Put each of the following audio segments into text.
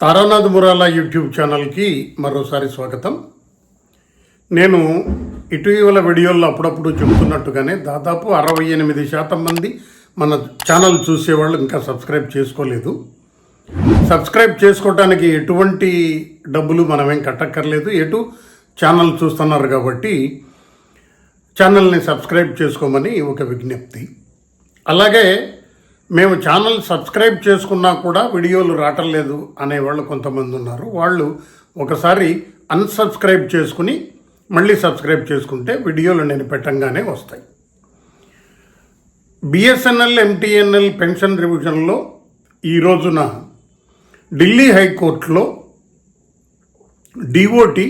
Taranath Murala YouTube ఛానల్కి మరోసారి స్వాగతం. నేను ఇటీవల వీడియోల్లో అప్పుడప్పుడు చెబుతున్నట్టుగానే దాదాపు అరవై ఎనిమిది శాతం మంది మన ఛానల్ చూసేవాళ్ళు ఇంకా సబ్స్క్రైబ్ చేసుకోలేదు. సబ్స్క్రైబ్ చేసుకోవడానికి ఎటువంటి డబ్బులు మనమేం కట్టక్కర్లేదు. ఎటు ఛానల్ చూస్తున్నారు కాబట్టి ఛానల్ని సబ్స్క్రైబ్ చేసుకోమని ఒక విజ్ఞప్తి. అలాగే మేము ఛానల్ సబ్స్క్రైబ్ చేసుకున్నా కూడా వీడియోలు రావటం లేదు అనేవాళ్ళు కొంతమంది ఉన్నారు. వాళ్ళు ఒకసారి అన్సబ్స్క్రైబ్ చేసుకుని మళ్ళీ సబ్స్క్రైబ్ చేసుకుంటే వీడియోలు నేను పెట్టంగానే వస్తాయి. బిఎస్ఎన్ఎల్ ఎంటీఎన్ఎల్ పెన్షన్ రివిజన్లో ఈ రోజున ఢిల్లీ హైకోర్టులో డిఓటి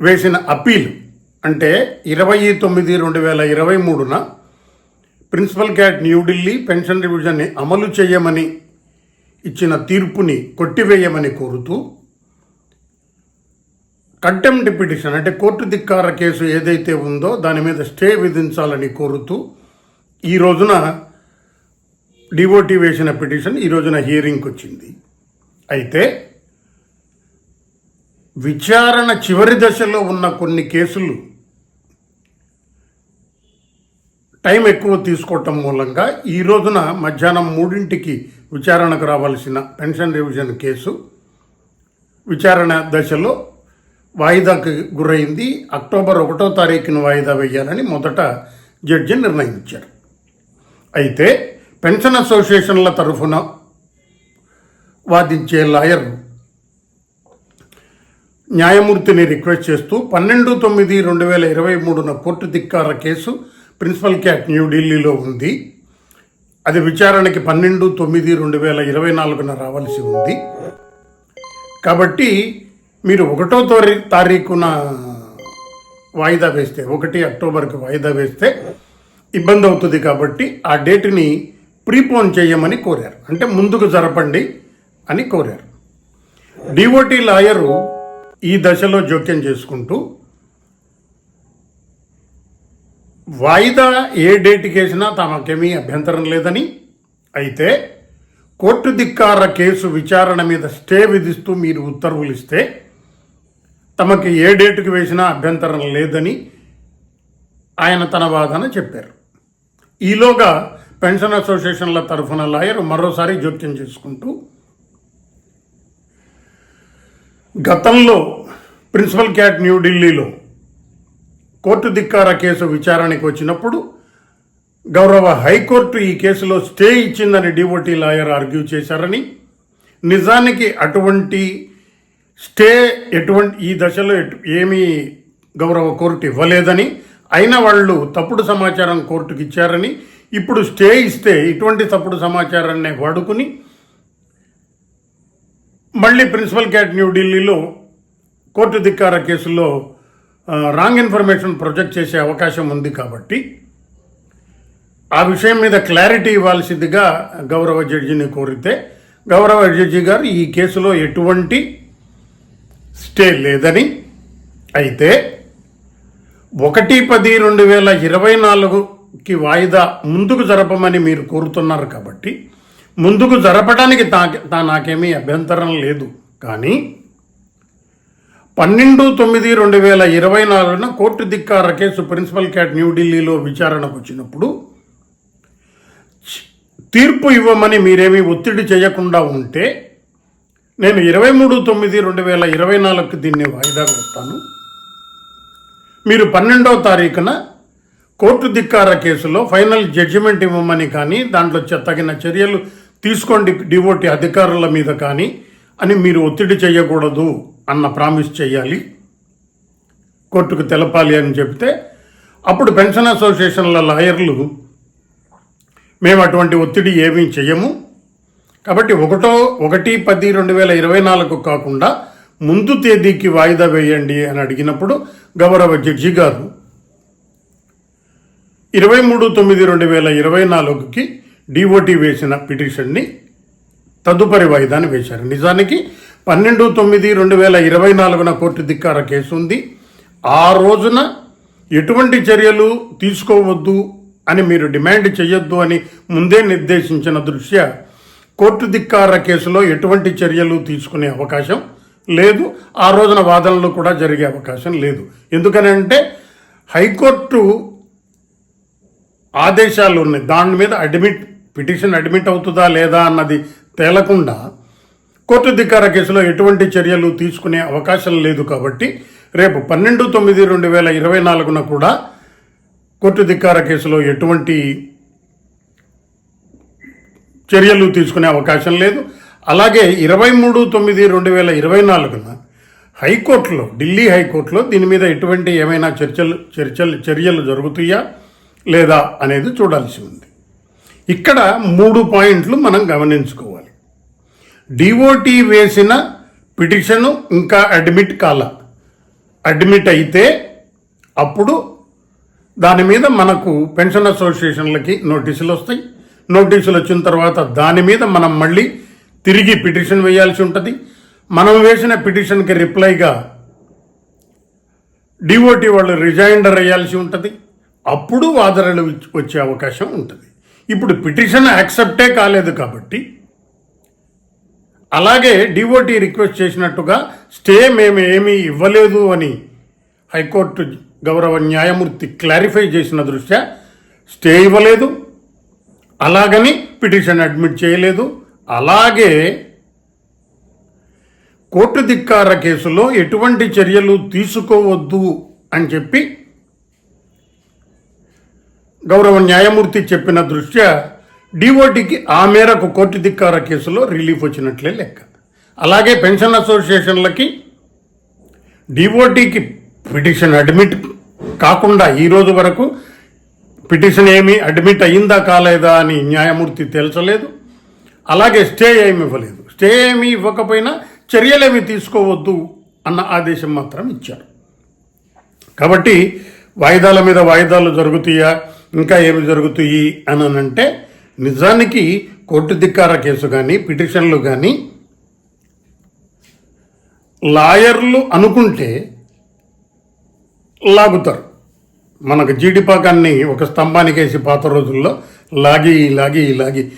వేసిన అప్పీల్ అంటే ఇరవై తొమ్మిది రెండు వేల ఇరవై మూడున ప్రిన్సిపల్ క్యాట్ న్యూఢిల్లీ పెన్షన్ రివిజన్ని అమలు చేయమని ఇచ్చిన తీర్పుని కొట్టివేయమని కోరుతూ కంటెంప్ట్ పిటిషన్ అంటే కోర్టు ధిక్కార కేసు ఏదైతే ఉందో దాని మీద స్టే విధించాలని కోరుతూ ఈ రోజున డివోటీ వేసిన పిటిషన్ ఈ రోజున హియరింగ్కి వచ్చింది. అయితే విచారణ చివరి దశలో ఉన్న కొన్ని కేసులు టైం ఎక్కువ తీసుకోవటం మూలంగా ఈ రోజున మధ్యాహ్నం మూడింటికి విచారణకు రావాల్సిన పెన్షన్ రివిజన్ కేసు విచారణ దశలో వాయిదాకు గురైంది. అక్టోబర్ ఒకటో తారీఖున వాయిదా వేయాలని మొదట జడ్జి నిర్ణయించారు. అయితే పెన్షన్ అసోసియేషన్ల తరఫున వాదించే లాయర్ న్యాయమూర్తిని రిక్వెస్ట్ చేస్తూ పన్నెండు తొమ్మిది రెండు వేల ఇరవై మూడున కోర్టు ధిక్కార కేసు ప్రిన్సిపల్ క్యాట్ న్యూఢిల్లీలో ఉంది. అది విచారణకి పన్నెండు తొమ్మిది రెండు వేల ఇరవై నాలుగున రావాల్సి ఉంది. కాబట్టి మీరు ఒకటో తారీ తారీఖున వాయిదా వేస్తే ఒకటి అక్టోబర్కి వాయిదా వేస్తే ఇబ్బంది అవుతుంది కాబట్టి ఆ డేట్ని ప్రీపోన్ చేయమని కోరారు. అంటే ముందుకు జరపండి అని కోరారు. డిఓటి లాయరు ఈ దశలో జోక్యం చేసుకుంటూ వాయిదా ఏ డేట్కి వేసినా తమకేమీ అభ్యంతరం లేదని. అయితే కోర్టు ధిక్కార కేసు విచారణ మీద స్టే విధిస్తూ మీరు ఉత్తర్వులు ఇస్తే తమకి ఏ డేటుకు వేసినా అభ్యంతరం లేదని ఆయన తన వాదన చెప్పారు. ఈలోగా పెన్షన్ అసోసియేషన్ల తరఫున లాయర్ మరోసారి జోక్యం చేసుకుంటూ గతంలో ప్రిన్సిపల్ క్యాట్ న్యూఢిల్లీలో కోర్టు ధిక్కార కేసు విచారణకు వచ్చినప్పుడు గౌరవ హైకోర్టు ఈ కేసులో స్టే ఇచ్చిందని డివోటీ లాయర్ ఆర్గ్యూ చేశారని నిజానికి అటువంటి స్టే ఎటువంటి ఈ దశలో ఏమీ గౌరవ కోర్టు ఇవ్వలేదని అయినా వాళ్ళు తప్పుడు సమాచారం కోర్టుకి ఇచ్చారని ఇప్పుడు స్టే ఇస్తే ఇటువంటి తప్పుడు సమాచారాన్ని వాడుకుని మళ్ళీ ప్రిన్సిపల్ క్యాట్ న్యూఢిల్లీలో కోర్టు ధిక్కార కేసులో రాంగ్ ఇన్ఫర్మేషన్ ప్రొజెక్ట్ చేసే అవకాశం ఉంది కాబట్టి ఆ విషయం మీద క్లారిటీ ఇవ్వాల్సిందిగా గౌరవ జడ్జిని కోరితే గౌరవ జడ్జి గారు ఈ కేసులో ఎటువంటి స్టే లేదని అయితే ఒకటి పది రెండు వేల ఇరవై నాలుగుకి వాయిదా ముందుకు జరపమని మీరు కోరుతున్నారు కాబట్టి ముందుకు జరపడానికి తా నాకేమీ అభ్యంతరం లేదు. కానీ పన్నెండు తొమ్మిది రెండు వేల ఇరవై నాలుగున కోర్టు ధిక్కార కేసు ప్రిన్సిపల్ క్యాట్ న్యూఢిల్లీలో విచారణకు వచ్చినప్పుడు తీర్పు ఇవ్వమని మీరేమీ ఒత్తిడి చేయకుండా ఉంటే నేను ఇరవై మూడు తొమ్మిది రెండు వేల ఇరవై నాలుగుకి దీన్ని వాయిదా వేస్తాను. మీరు పన్నెండవ తారీఖున కోర్టు ధిక్కార కేసులో ఫైనల్ జడ్జిమెంట్ ఇవ్వమని కానీ దాంట్లో తగిన చర్యలు తీసుకోండి డివోటి అధికారుల మీద కానీ అని మీరు ఒత్తిడి చేయకూడదు. అన్న ప్రామిస్ చేయాలి కోర్టుకు తెలపాలి అని చెప్తే అప్పుడు పెన్షన్ అసోసియేషన్ల లాయర్లు మేము అటువంటి ఒత్తిడి ఏమీ చేయము కాబట్టి ఒకటో ఒకటి పది రెండు వేల ఇరవై నాలుగు కాకుండా ముందు తేదీకి వాయిదా వేయండి అని అడిగినప్పుడు గౌరవ జడ్జి గారు ఇరవై మూడు తొమ్మిది రెండు వేల ఇరవై నాలుగుకి డిఓటి వేసిన పిటిషన్ని తదుపరి వాయిదాని వేశారు. నిజానికి పన్నెండు తొమ్మిది రెండు వేల ఇరవై నాలుగున కోర్టు ధిక్కార కేసు ఉంది. ఆ రోజున ఎటువంటి చర్యలు తీసుకోవద్దు అని మీరు డిమాండ్ చేయొద్దు అని ముందే నిర్దేశించిన దృష్ట్యా కోర్టు ధిక్కార కేసులో ఎటువంటి చర్యలు తీసుకునే అవకాశం లేదు. ఆ రోజున వాదనలు కూడా జరిగే అవకాశం లేదు. ఎందుకనంటే హైకోర్టు ఆదేశాలు ఉన్నాయి. దాని మీద అడ్మిట్ పిటిషన్ అడ్మిట్ అవుతుందా లేదా అన్నది తేలకుండా కోర్టు ధిక్కార కేసులో ఎటువంటి చర్యలు తీసుకునే అవకాశం లేదు కాబట్టి రేపు పన్నెండు తొమ్మిది రెండు వేల ఇరవై నాలుగున కూడా కోర్టు ధిక్కార కేసులో ఎటువంటి చర్యలు తీసుకునే అవకాశం లేదు. అలాగే ఇరవై మూడు తొమ్మిది రెండు వేల ఇరవై నాలుగున హైకోర్టులో ఢిల్లీ హైకోర్టులో దీని మీద ఎటువంటి ఏమైనా చర్చలు చర్చలు చర్యలు జరుగుతాయా లేదా అనేది చూడాల్సి ఉంది. ఇక్కడ మూడు పాయింట్లు మనం గమనించుకోవాలి. డిఓటి వేసిన పిటిషను ఇంకా అడ్మిట్ కాల. అడ్మిట్ అయితే అప్పుడు దాని మీద మనకు పెన్షన్ అసోసియేషన్లకి నోటీసులు వస్తాయి. నోటీసులు వచ్చిన తర్వాత దాని మీద మనం మళ్ళీ తిరిగి పిటిషన్ వేయాల్సి ఉంటుంది. మనం వేసిన పిటిషన్కి రిప్లైగా డిఓటి వాళ్ళు రిజైండర్ వేయాల్సి ఉంటుంది. అప్పుడు వాదనలు వచ్చే అవకాశం ఉంటుంది. ఇప్పుడు పిటిషన్ యాక్సెప్టే కాలేదు కాబట్టి అలాగే డివోటీ రిక్వెస్ట్ చేసినట్టుగా స్టే మేము ఏమీ ఇవ్వలేదు అని హైకోర్టు గౌరవ న్యాయమూర్తి క్లారిఫై చేసిన దృష్ట్యా స్టే ఇవ్వలేదు అలాగని పిటిషన్ అడ్మిట్ చేయలేదు. అలాగే కోర్టు ధిక్కార కేసులో ఎటువంటి చర్యలు తీసుకోవద్దు అని చెప్పి గౌరవ న్యాయమూర్తి చెప్పిన దృష్ట్యా డిఓటికి ఆ మేరకు కోర్టు ధిక్కార కేసులో రిలీఫ్ వచ్చినట్లే లెక్క. అలాగే పెన్షన్ అసోసియేషన్లకి డిఓటికి పిటిషన్ అడ్మిట్ కాకుండా ఈ రోజు వరకు పిటిషన్ ఏమి అడ్మిట్ అయిందా కాలేదా అని న్యాయమూర్తి తేల్చలేదు. అలాగే స్టే ఏమి ఇవ్వలేదు. స్టే ఏమి ఇవ్వకపోయినా చర్యలేమి తీసుకోవద్దు అన్న ఆదేశం మాత్రం ఇచ్చారు. కాబట్టి వాయిదాల మీద వాయిదాలు జరుగుతాయా ఇంకా ఏమి జరుగుతాయి అని అంటే నిజానికి కోర్టు ధిక్కార కేసు కానీ పిటిషన్లు కానీ లాయర్లు అనుకుంటే లాగుతారు. మనకు జీడిపాకాన్ని ఒక స్తంభానికి వేసి పాత రోజుల్లో లాగి లాగి లాగి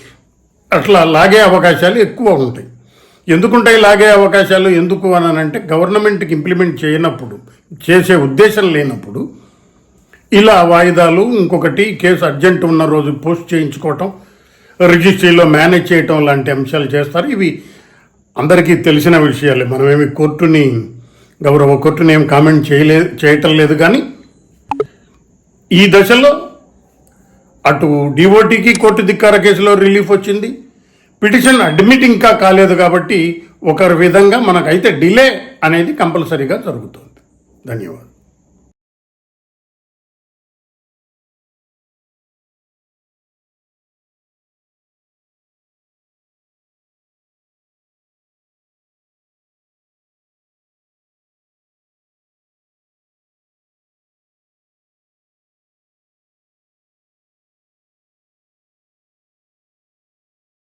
అట్లా లాగే అవకాశాలు ఎక్కువ ఉంటాయి. ఎందుకుంటాయి లాగే అవకాశాలు? ఎందుకు అని అంటే గవర్నమెంట్కి ఇంప్లిమెంట్ చేయనప్పుడు చేసే ఉద్దేశం లేనప్పుడు ఇలా వాయిదాలు ఇంకొకటి కేసు అర్జెంట్ ఉన్న రోజు పోస్ట్ చేయించుకోవటం రిజిస్ట్రీలో మేనేజ్ చేయటం లాంటి అంశాలు చేస్తారు. ఇవి అందరికీ తెలిసిన విషయాలే. మనమేమి కోర్టుని గౌరవ కోర్టుని ఏం కామెంట్ చేయలే చేయటం లేదు కానీ ఈ దశలో అటు డిఓటీకి కోర్టు ధిక్కార కేసులో రిలీఫ్ వచ్చింది. పిటిషన్ అడ్మిట్ ఇంకా కాలేదు కాబట్టి ఒక విధంగా మనకైతే డిలే అనేది కంపల్సరీగా జరుగుతుంది. ధన్యవాదాలు.